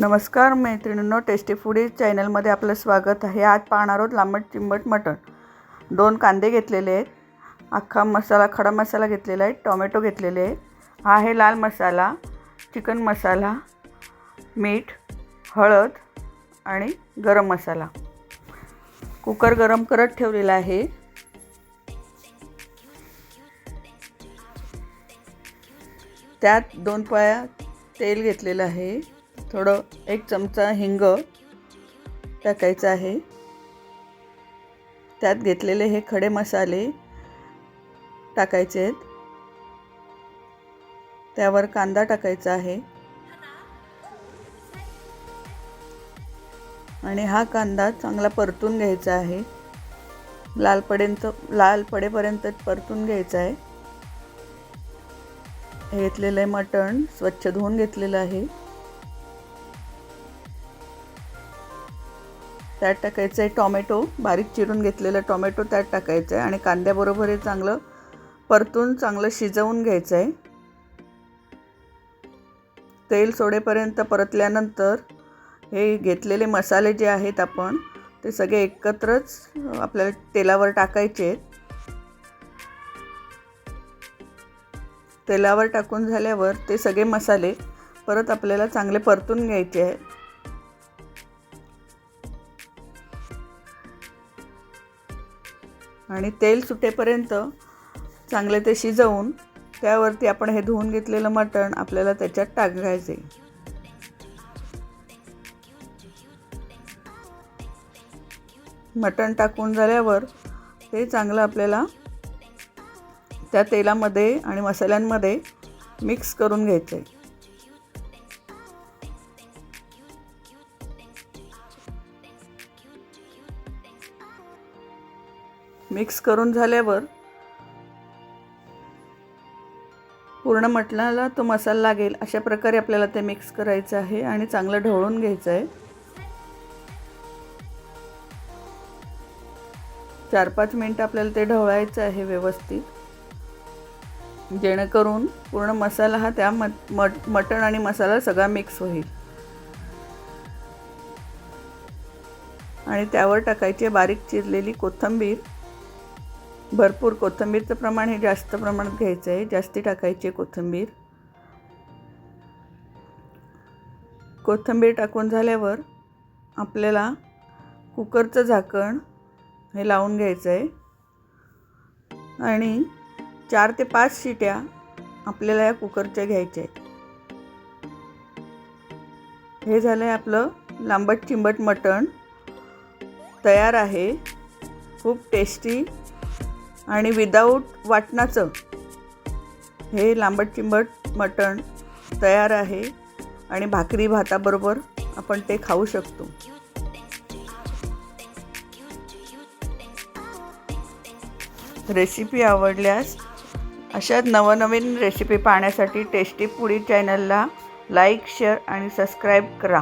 नमस्कार मैत्रिणींनो tasty foodie चॅनलमध्ये आपलं स्वागत आहे. आज पाहणार आहोत लांबट चिंबट मटण. दोन कांदे घेतलेले आहेत. अख्खा मसाला खडा मसाला घेतलेला आहे टोमॅटो घेतलेले आहे. हा आहे लाल मसाला चिकन मसाला मीठ हळद आणि गरम मसाला. कुकर गरम करत ठेवलेला आहे. त्यात दोन पाया तेल घेतलेलं आहे. थोडं एक चमचा हिंग टाकायचं आहे. त्यात घेतलेले हे खडे मसाले टाकायचे आहेत. त्यावर कांदा टाकायचा आहे. आणि हा कांदा चांगला परतून घ्यायचा आहे. लालपर्यंत लाल पडेपर्यंत परतून घ्यायचा आहे. घेतलेलं आहे मटण स्वच्छ धुवून घेतलेलं आहे. त्यात टाकायचं आहे टॉमॅटो. बारीक चिरून घेतलेलं टॉमॅटो त्यात टाकायचं आहे आणि कांद्याबरोबर हे चांगलं परतून चांगलं शिजवून घ्यायचं आहे तेल सोडेपर्यंत परतल्यानंतर हे घेतलेले मसाले जे आहेत आपण ते सगळे एकत्रच आपल्याला तेलावर टाकायचे. आहेत तेलावर टाकून झाल्यावर ते सगळे मसाले परत आपल्याला चांगले परतून घ्यायचे आहेत आणि तेल सुटेपर्यंत चांगले ते शिजवून त्यावरती आपण हे धुवून घेतलेलं मटण आपल्याला त्याच्यात टाकायचे मटण टाकून झाल्यावर ते चांगलं आपल्याला त्या तेलामध्ये आणि मसाल्यांमध्ये मिक्स करून घ्यायचं आहे मिक्स करून झाल्यावर पूर्ण मटणाला तो मसाला लागेल अशा प्रकारे आपल्याला ते मिक्स करायचं आहे आणि चांगलं ढवळून घ्यायचं आहे. चार पाच मिनटं आपल्याला ते ढवळायचं आहे व्यवस्थित. जेणेकरून पूर्ण मसाला हा त्या मट मट मटण आणि मसाला सगळा मिक्स होईल. आणि त्यावर टाकायची बारीक चिरलेली कोथिंबीर. भरपूर कोथिंबीरचं प्रमाण हे जास्त प्रमाणात घ्यायचं आहे. जास्ती टाकायची कोथिंबीर. कोथिंबीर टाकून झाल्यावर आपल्याला कुकरचं झाकण हे लावून घ्यायचं आहे. आणि चार ते पाच शिट्या आपल्याला या कुकरच्या घ्यायच्या आहेत. हे झालं आहे आपलं लांबट चिंबट मटण. तयार आहे. खूप टेस्टी आणि विदाऊट वाटणाचं. हे लांबट चिंबट मटण तयार आहे आणि भाकरी भाताबरोबर आपण ते खाऊ शकतो. रेसिपी आवडल्यास अशाच नवनवीन रेसिपी पाहण्यासाठी टेस्टी पुडी चॅनलला लाईक शेअर आणि सबस्क्राईब करा.